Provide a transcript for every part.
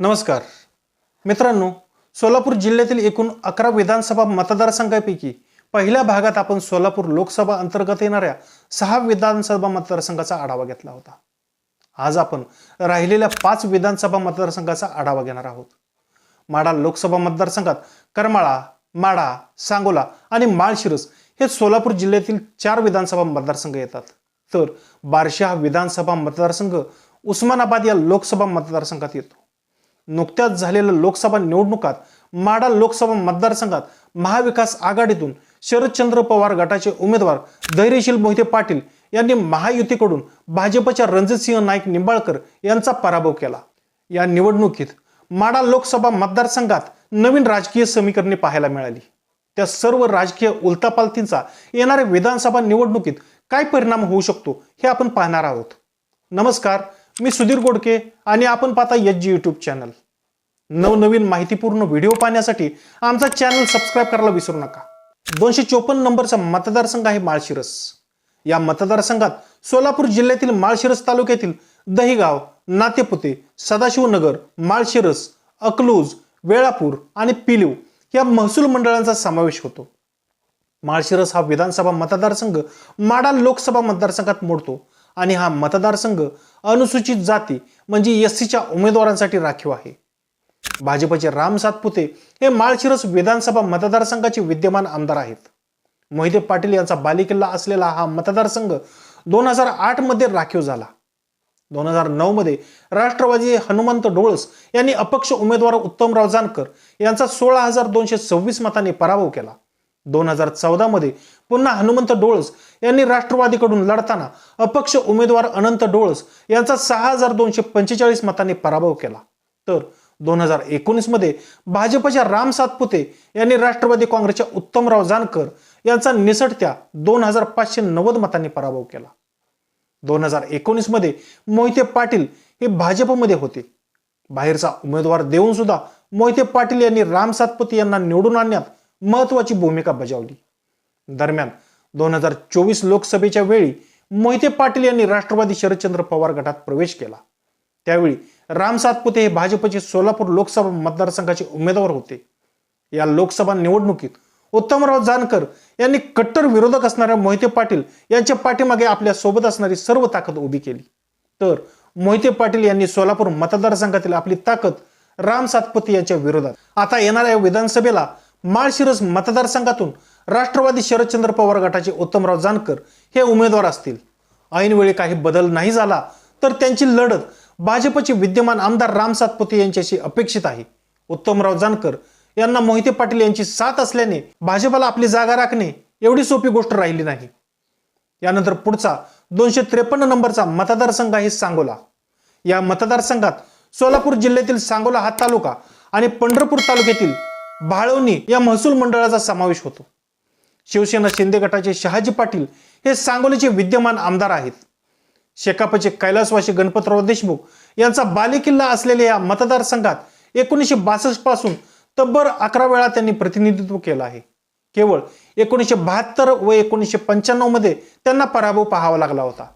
नमस्कार. मित्रांनो सोलापूर जिल्ह्यातील एकूण अकरा विधानसभा मतदारसंघापैकी पहिल्या भागात आपण सोलापूर लोकसभा अंतर्गत येणाऱ्या सहा विधानसभा मतदारसंघाचा आढावा घेतला होता. आज आपण राहिलेल्या पाच विधानसभा मतदारसंघाचा आढावा घेणार आहोत. माडा लोकसभा मतदारसंघात करमाळा माडा सांगोला आणि माळशिरस हे सोलापूर जिल्ह्यातील चार विधानसभा मतदारसंघ येतात. तर बार्शी हा विधानसभा मतदारसंघ उस्मानाबाद या लोकसभा मतदारसंघात येतो. नुकत्याच झालेल्या लोकसभा निवडणुकात माडा लोकसभा मतदारसंघात महाविकास आघाडीतून शरदचंद्र पवार गटाचे उमेदवार धैर्यशील मोहिते पाटील यांनी महायुतीकडून भाजपच्या रणजितसिंह नाईक निंबाळकर यांचा पराभव केला. या निवडणुकीत माडा लोकसभा मतदारसंघात नवीन राजकीय समीकरणे पाहायला मिळाली. त्या सर्व राजकीय उलतापालतींचा येणाऱ्या विधानसभा निवडणुकीत काय परिणाम होऊ शकतो हे आपण पाहणार आहोत. नमस्कार मी सुधीर गोडके आणि आपण पाहता एच जी यूट्यूब चॅनल नवनवीन माहितीपूर्ण व्हिडिओ पाहण्यासाठी आमचा चॅनल सबस्क्राईब करायला विसरू नका. दोनशे चोपन्न नंबरचा मतदारसंघ आहे माळशिरस. या मतदारसंघात सोलापूर जिल्ह्यातील माळशिरस तालुक्यातील दहिगाव नातेपुते सदाशिवनगर माळशिरस अकलूज वेळापूर आणि पिलीव या महसूल मंडळांचा समावेश होतो. माळशिरस हा विधानसभा मतदारसंघ माडा लोकसभा मतदारसंघात मोडतो आणि हा मतदारसंघ अनुसूचित जाती म्हणजे एस सीच्या उमेदवारांसाठी राखीव आहे. भाजपचे राम सातपुते हे माळशिरस विधानसभा मतदारसंघाचे विद्यमान आमदार आहेत. मोहिते पाटील यांचा बालिकिल्ला असलेला हा मतदारसंघ दोन हजार आठमध्ये राखीव झाला. दोन हजार नऊमध्ये राष्ट्रवादी हनुमंत डोळस यांनी अपक्ष उमेदवार उत्तमराव जानकर यांचा सोळा हजार दोनशे सव्वीस मतांनी पराभव केला. दोन हजार चौदामध्ये पुन्हा हनुमंत डोळस यांनी राष्ट्रवादीकडून लढताना अपक्ष उमेदवार अनंत डोळस यांचा सहा हजार दोनशे पंचेचाळीस मतांनी पराभव केला. तर दोन हजार एकोणीसमध्ये भाजपच्या राम सातपुते यांनी राष्ट्रवादी काँग्रेसच्या उत्तमराव जानकर यांचा निसटत्या दोन हजार पाचशे नव्वद मतांनी पराभव केला. दोन हजार एकोणीसमध्ये मोहिते पाटील हे भाजपमध्ये होते. बाहेरचा उमेदवार देऊन सुद्धा मोहिते पाटील यांनी राम सातपुते यांना निवडून आणण्यात महत्वाची भूमिका बजावली. दरम्यान दोन हजार चोवीस लोकसभेच्या वेळी मोहिते पाटील यांनी राष्ट्रवादी शरदचंद्र पवार गटात प्रवेश केला. त्यावेळी राम सातपुते हे भाजपचे सोलापूर लोकसभा मतदारसंघाचे उमेदवार होते. या लोकसभा निवडणुकीत उत्तमराव जानकर यांनी कट्टर विरोधक असणाऱ्या मोहिते पाटील यांच्या पाठीमागे आपल्यासोबत असणारी सर्व ताकद उभी केली. तर मोहिते पाटील यांनी सोलापूर मतदारसंघातील आपली ताकद राम सातपुते यांच्या विरोधात. आता येणाऱ्या विधानसभेला माळशिरस मतदारसंघातून राष्ट्रवादी शरदचंद्र पवार गटाचे उत्तमराव जानकर हे उमेदवार असतील. ऐनवेळी काही बदल नाही झाला तर त्यांची लढत भाजपचे विद्यमान आमदार राम सातपुते यांच्याशी अपेक्षित आहे. उत्तमराव जानकर यांना मोहिते पाटील यांची साथ असल्याने भाजपला आपली जागा राखणे एवढी सोपी गोष्ट राहिली नाही. यानंतर पुढचा दोनशे त्रेपन्न नंबरचा मतदारसंघ आहे सांगोला. या मतदारसंघात सोलापूर जिल्ह्यातील सांगोला हा तालुका आणि पंढरपूर तालुक्यातील भाळवणी या महसूल मंडळाचा समावेश होतो. शिवसेना शिंदे गटाचे शहाजी पाटील हे सांगोलीचे विद्यमान आमदार आहेत. शेकापचे कैलासवासी गणपतराव देशमुख यांचा बालेकिल्ला असलेल्या या मतदारसंघात एकोणीसशे बासष्टपासून तब्बर अकरा वेळा त्यांनी प्रतिनिधित्व केलं आहे. केवळ एकोणीसशे बहात्तर व एकोणीसशे पंच्याण्णवमध्ये त्यांना पराभव पाहावा लागला होता.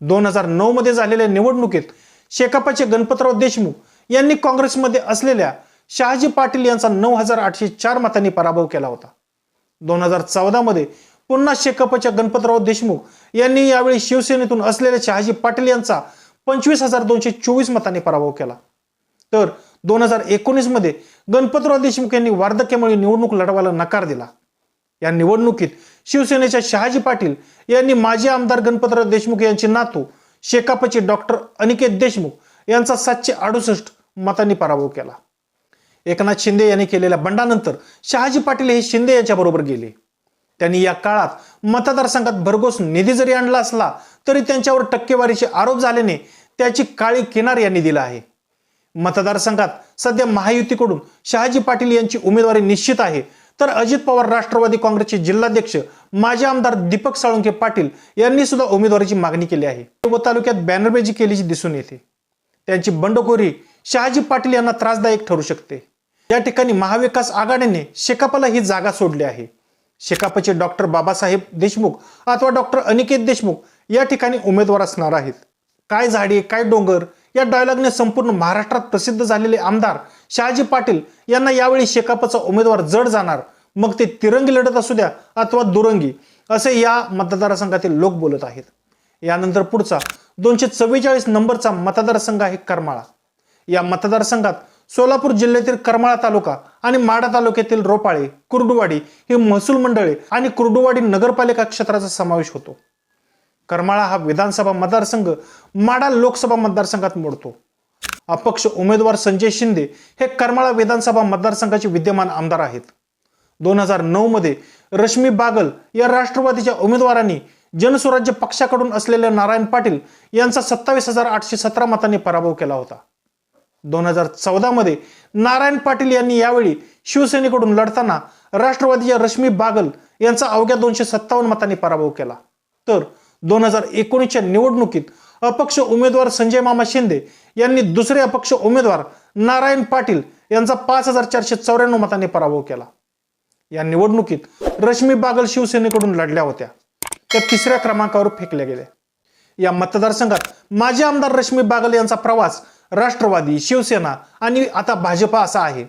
दोन हजार नऊमध्ये झालेल्या निवडणुकीत शेकापचे गणपतराव देशमुख यांनी काँग्रेसमध्ये असलेल्या शहाजी पाटील यांचा नऊ हजार आठशे चार मतांनी पराभव केला होता. दोन हजार चौदामध्ये पुन्हा शेकापच्या गणपतराव देशमुख यांनी यावेळी शिवसेनेतून असलेल्या शहाजी पाटील यांचा पंचवीस हजार दोनशे चोवीस मतांनी पराभव केला. तर दोन हजार एकोणीसमध्ये गणपतराव देशमुख यांनी वार्धक्यामुळे निवडणूक लढवायला नकार दिला. या निवडणुकीत शिवसेनेच्या शहाजी पाटील यांनी माजी आमदार गणपतराव देशमुख यांचे नातू शेकापचे डॉक्टर अनिकेत देशमुख यांचा सातशे अडुसष्ट मतांनी पराभव केला. एकनाथ शिंदे यांनी केलेल्या बंडानंतर शहाजी पाटील हे शिंदे यांच्याबरोबर गेले. त्यांनी या काळात मतदारसंघात भरघोस निधी जरी आणला असला तरी त्यांच्यावर टक्केवारीचे आरोप झाल्याने त्याची काळी किनार यांनी दिला आहे. मतदारसंघात सध्या महायुतीकडून शहाजी पाटील यांची उमेदवारी निश्चित आहे. तर अजित पवार राष्ट्रवादी काँग्रेसचे जिल्हाध्यक्ष माजी आमदार दीपक साळुंके पाटील यांनी सुद्धा उमेदवारीची मागणी केली आहे. व तालुक्यात बॅनरबेजी केल्याची दिसून येते. त्यांची बंडखोरी शहाजी पाटील यांना त्रासदायक ठरू शकते. या ठिकाणी महाविकास आघाडीने शेकापाला ही जागा सोडली आहे. शेकापचे डॉक्टर बाबासाहेब देशमुख अथवा डॉक्टर अनिकेत देशमुख या ठिकाणी उमेदवार असणार आहेत. काय झाडे काय डोंगर या डायलॉगने संपूर्ण महाराष्ट्रात प्रसिद्ध झालेले आमदार शहाजी पाटील यांना यावेळी शेकापचा उमेदवार जड जाणार. मग ते तिरंगी लढत असू द्या अथवा दुरंगी असे या मतदारसंघातील लोक बोलत आहेत. यानंतर पुढचा दोनशे चव्वेचाळीस नंबरचा मतदारसंघ आहे करमाळा. या मतदारसंघात सोलापूर जिल्ह्यातील करमाळा तालुका आणि माडा तालुक्यातील रोपाळे कुर्डुवाडी ही महसूल मंडळे आणि कुर्डुवाडी नगरपालिका क्षेत्राचा समावेश होतो. करमाळा हा विधानसभा मतदारसंघ माडा लोकसभा मतदारसंघात मोडतो. अपक्ष उमेदवार संजय शिंदे हे करमाळा विधानसभा मतदारसंघाचे विद्यमान आमदार आहेत. दोन हजार नऊ मध्ये रश्मी बागल या राष्ट्रवादीच्या उमेदवारांनी जनस्वराज्य पक्षाकडून असलेल्या नारायण पाटील यांचा सत्तावीस हजार आठशे सतरा मतांनी पराभव केला होता. दोन हजार चौदा मध्ये नारायण पाटील यांनी यावेळी शिवसेनेकडून लढताना राष्ट्रवादीच्या रश्मी बागल यांचा अवघ्या दोनशे सत्तावन्न मतांनी पराभव केला. तर दोन हजार एकोणीसच्या निवडणुकीत अपक्ष उमेदवार संजय मामा शिंदे यांनी दुसरे अपक्ष उमेदवार नारायण पाटील यांचा पाच हजार चारशे चौऱ्याण्णव मतांनी पराभव केला. या निवडणुकीत रश्मी बागल शिवसेनेकडून लढल्या होत्या. त्या तिसऱ्या क्रमांकावर फेकल्या गेल्या. या मतदारसंघात माजी आमदार रश्मी बागल यांचा प्रवास राष्ट्रवादी शिवसेना आणि आता भाजपा असा आहे.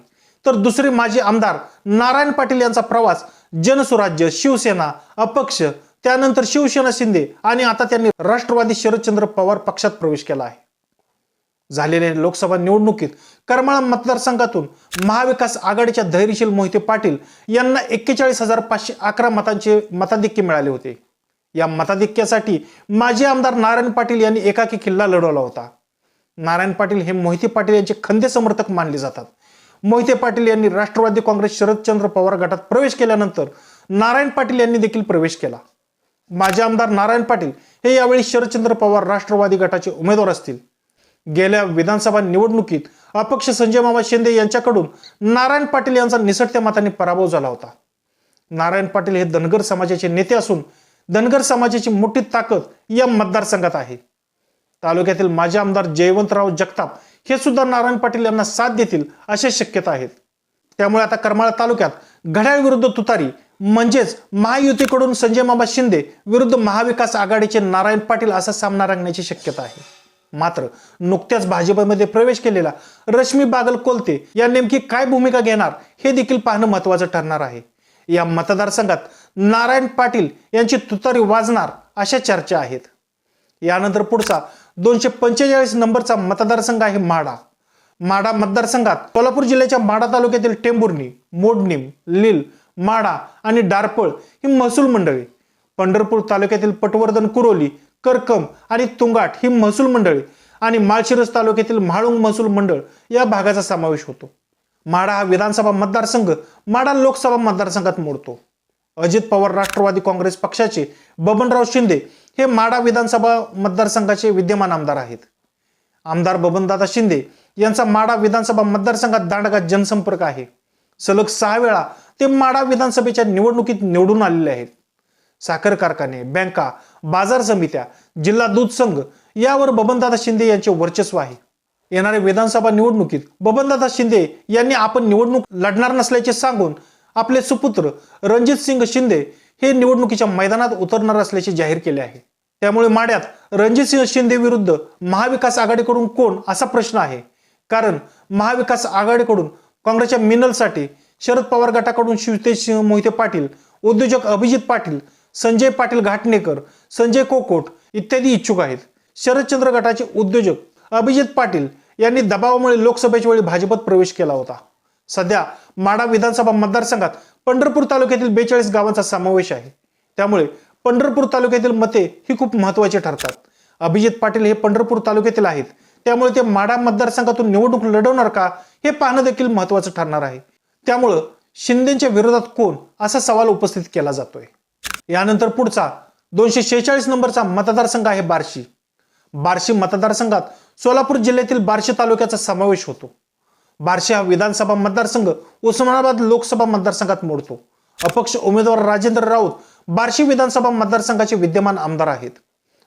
तर दुसरे माजी आमदार नारायण पाटील यांचा प्रवास जनसुराज्य शिवसेना अपक्ष त्यानंतर शिवसेना शिंदे आणि आता त्यांनी राष्ट्रवादी शरदचंद्र पवार पक्षात प्रवेश केला आहे. झालेल्या लोकसभा निवडणुकीत करमाळा मतदारसंघातून महाविकास आघाडीच्या धैर्यशील मोहिते पाटील यांना एक्केचाळीस हजार पाचशे अकरा मतांचे मताधिक्य मिळाले होते. या मताधिक्यासाठी माजी आमदार नारायण पाटील यांनी एकाकी किल्ला लढवला होता. नारायण पाटील हे मोहिते पाटील यांचे खंदे समर्थक मानले जातात. मोहिते पाटील यांनी राष्ट्रवादी काँग्रेस शरदचंद्र पवार गटात प्रवेश केल्यानंतर नारायण पाटील यांनी देखील प्रवेश केला. माजी आमदार नारायण पाटील हे यावेळी शरदचंद्र पवार राष्ट्रवादी गटाचे उमेदवार असतील. गेल्या विधानसभा निवडणुकीत अपक्ष संजय मामा शिंदे यांच्याकडून नारायण पाटील यांचा निसटत्या मताने पराभव झाला होता. नारायण पाटील हे धनगर समाजाचे नेते असून धनगर समाजाची मोठी ताकद या मतदारसंघात आहे. तालुक्यातील माजी आमदार जयवंतराव जगताप हे सुद्धा नारायण पाटील यांना साथ देतील अशा शक्यता आहेत. त्यामुळे आता करमाळा तालुक्यात घड्याळ विरुद्ध तुतारी म्हणजेच महायुतीकडून संजय मामा शिंदे विरुद्ध महाविकास आघाडीचे नारायण पाटील असा सामना रंगण्याची शक्यता आहे. मात्र नुकत्याच भाजपमध्ये प्रवेश केलेला रश्मी बागल कोलते या नेमकी काय भूमिका घेणार हे देखील पाहणं महत्वाचं ठरणार आहे. या मतदारसंघात नारायण पाटील यांची तुतारी वाजणार अशा चर्चा आहेत. यानंतर पुढचा दोनशे पंचेचाळीस नंबरचा मतदारसंघ आहे माडा माडा मतदारसंघात कोल्हापूर जिल्ह्याच्या माडा तालुक्यातील टेंभुर्णी मोडणीम लील माडा आणि डारपळ ही महसूल मंडळी. पंढरपूर तालुक्यातील पटवर्धन कुरोली करकम आणि तुंगाट ही महसूल मंडळी आणि माळशिरस तालुक्यातील म्हाळुंग महसूल मंडळ या भागाचा समावेश होतो. माडा हा विधानसभा मतदारसंघ माडा लोकसभा मतदारसंघात मोडतो. अजित पवार राष्ट्रवादी काँग्रेस पक्षाचे बबनराव शिंदे हे माडा विधानसभा मतदारसंघाचे विद्यमान आमदार आहेत. आमदार बबनदादा शिंदे यांचा माडा विधानसभा मतदारसंघात दांडगा जनसंपर्क आहे. सलग सहा वेळा ते माडा विधानसभेच्या निवडणुकीत निवडून आलेले आहेत. साखर कारखाने बँका बाजार समित्या जिल्हा दूध संघ यावर बबनदादा शिंदे यांचे वर्चस्व आहे. येणाऱ्या विधानसभा निवडणुकीत बबनदादा शिंदे यांनी आपण निवडणूक लढणार नसल्याचे सांगून आपले सुपुत्र रणजित सिंग शिंदे हे निवडणुकीच्या मैदानात उतरणार असल्याचे जाहीर केले आहे. त्यामुळे माड्यात रणजित सिंह शिंदे विरुद्ध महाविकास आघाडीकडून कोण असा प्रश्न आहे? कारण महाविकास आघाडीकडून काँग्रेसच्या मिनलसाठी शरद पवार गटाकडून शिवतेज सिंह मोहिते पाटील उद्योजक अभिजित पाटील संजय पाटील घाटणेकर संजय कोकोट इत्यादी इच्छुक आहेत. शरदचंद्र गटाचे उद्योजक अभिजित पाटील यांनी दबावामुळे लोकसभेच्या वेळी भाजपत प्रवेश केला होता. सध्या माडा विधानसभा मतदारसंघात पंढरपूर तालुक्यातील बेचाळीस गावांचा समावेश आहे. त्यामुळे पंढरपूर तालुक्यातील मते ही खूप महत्वाची ठरतात. अभिजित पाटील हे पंढरपूर तालुक्यातील आहेत. त्यामुळे ते माडा मतदारसंघातून निवडणूक लढवणार का हे पाहणं देखील महत्वाचं ठरणार आहे. त्यामुळं शिंदेच्या विरोधात कोण असा सवाल उपस्थित केला जातोय. यानंतर पुढचा दोनशे शेहेचाळीस नंबरचा मतदारसंघ आहे बार्शी. बार्शी मतदारसंघात सोलापूर जिल्ह्यातील बार्शी तालुक्याचा समावेश होतो. बार्शी हा विधानसभा मतदारसंघ उस्मानाबाद लोकसभा मतदारसंघात मोडतो. अपक्ष उमेदवार राजेंद्र राऊत बार्शी विधानसभा मतदारसंघाचे विद्यमान आमदार आहेत.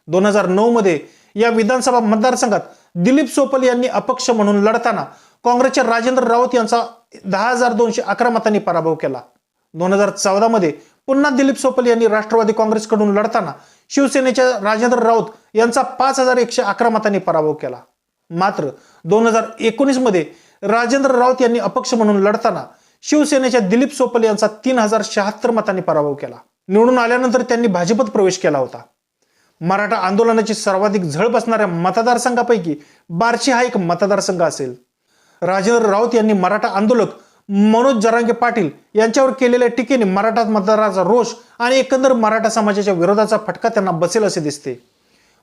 दोन हजार नऊ मध्ये या विधानसभा मतदारसंघात दिलीप सोपल यांनी अपक्ष म्हणून लढताना काँग्रेसच्या राजेंद्र राऊत यांचा दहा हजार दोनशे अकरा मतांनी पराभव केला. दोन हजार चौदा मध्ये पुन्हा दिलीप सोपल यांनी राष्ट्रवादी काँग्रेसकडून लढताना शिवसेनेच्या राजेंद्र राऊत यांचा पाच हजार एकशे अकरा मतांनी पराभव केला. मात्र दोन हजार एकोणीसमध्ये राजेंद्र राऊत यांनी अपक्ष म्हणून लढताना शिवसेनेच्या दिलीप सोपल यांचा तीन हजार शहात्तर मतांनी पराभव केला. निवडून आल्यानंतर त्यांनी भाजपत प्रवेश केला होता. मराठा आंदोलनाची सर्वाधिक झळ बसणाऱ्या मतदारसंघापैकी बार्शी हा एक मतदारसंघ असेल. राजेंद्र राऊत यांनी मराठा आंदोलक मनोज जरांगे पाटील यांच्यावर केलेल्या टीकेने मराठा मतदाराचा रोष आणि एकंदर मराठा समाजाच्या विरोधाचा फटका त्यांना बसेल असे दिसते.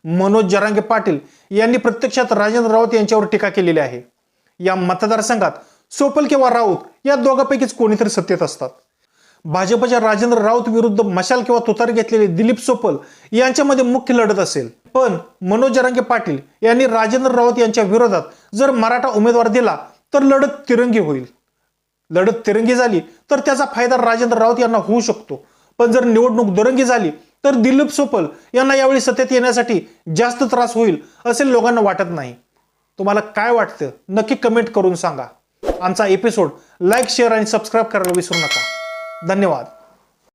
मनोज जरांगे पाटील यांनी प्रत्यक्षात राजेंद्र राऊत यांच्यावर टीका केलेली आहे. या मतदारसंघात सोपल किंवा राऊत या दोघांपैकीच कोणीतरी सत्तेत असतात. भाजपच्या राजेंद्र राऊत विरुद्ध मशाल किंवा तुतार घेतलेले दिलीप सोपल यांच्यामध्ये मुख्य लढत असेल. पण मनोज जरांगे पाटील यांनी राजेंद्र राऊत यांच्या विरोधात जर मराठा उमेदवार दिला तर लढत तिरंगी होईल. लढत तिरंगी झाली तर त्याचा फायदा राजेंद्र राऊत यांना होऊ शकतो. पण जर निवडणूक दुरंगी झाली तर दिलीप सोपल यांना यावेळी सत्तेत येण्यासाठी जास्त त्रास होईल असे लोकांना वाटत नाही. तुम्हाला काय वाटतं? नक्की कमेंट करून सांगा. आमचा एपिसोड लाईक शेअर आणि सबस्क्राईब करायला विसरू नका. धन्यवाद.